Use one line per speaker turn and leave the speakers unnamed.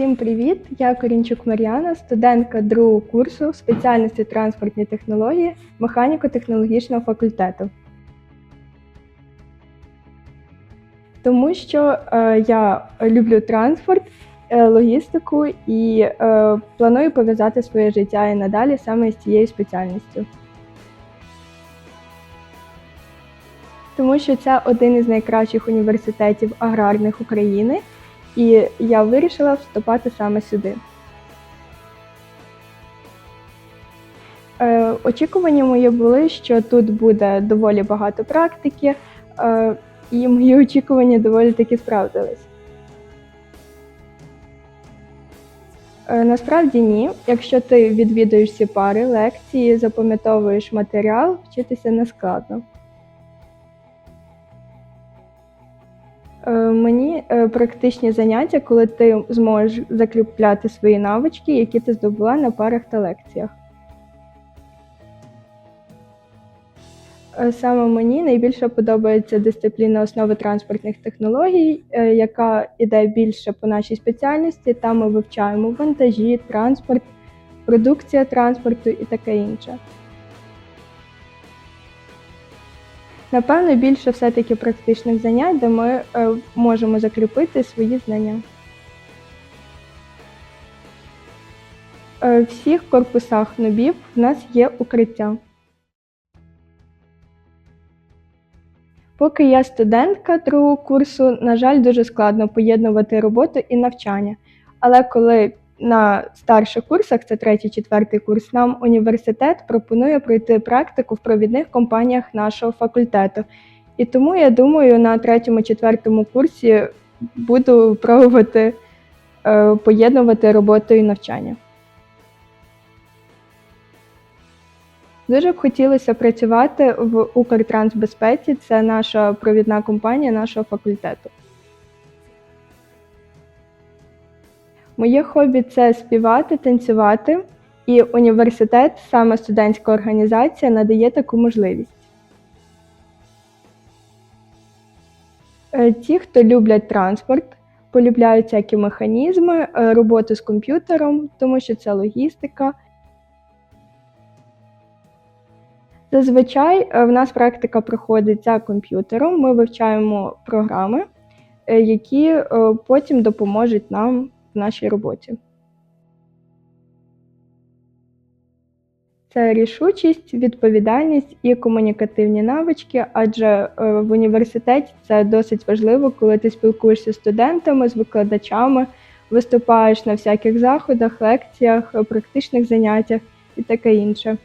Всім привіт! Я Корінчук Мар'яна, студентка другого курсу спеціальності транспортні технології механіко-технологічного факультету. Тому що е, я люблю транспорт, е, логістику і е, планую пов'язати своє життя і надалі саме з цією спеціальністю. Тому що це один із найкращих університетів аграрних України, і я вирішила вступати саме сюди. Е, очікування мої були, що тут буде доволі багато практики, е, і мої очікування доволі таки справдились. Е, Насправді ні. Якщо ти відвідуєш всі пари, лекції, запам'ятовуєш матеріал, вчитися не складно. Мені е, практичні заняття, коли ти зможеш закріпляти свої навички, які ти здобула на парах та лекціях. Е, Саме мені найбільше подобається дисципліна основи транспортних технологій, е, яка йде більше по нашій спеціальності. Там ми вивчаємо вантажі, транспорт, продукція транспорту і таке інше. Напевно, більше все-таки практичних занять, де ми е, можемо закріпити свої знання. Е, В всіх корпусах НОБІВ в нас є укриття. Поки я студентка другого курсу, на жаль, дуже складно поєднувати роботу і навчання. Але коли на старших курсах, це третій, четвертий курс, нам університет пропонує пройти практику в провідних компаніях нашого факультету. І тому я думаю, на третьому, четвертому курсі буду пробувати е, поєднувати роботу і навчання. Дуже б хотілося працювати в Укртрансбезпеці, це наша провідна компанія нашого факультету. Моє хобі це співати, танцювати, і університет, саме студентська організація, надає таку можливість. Е, Ті, хто люблять транспорт, полюбляють всякі механізми, е, роботу з комп'ютером, тому що це логістика. Зазвичай е, в нас практика проходить за комп'ютером. Ми вивчаємо програми, які потім допоможуть нам в нашій роботі. Це рішучість, відповідальність і комунікативні навички, адже е, в університеті це досить важливо, коли ти спілкуєшся з студентами, з викладачами, виступаєш на всяких заходах, лекціях, е, практичних заняттях і таке інше.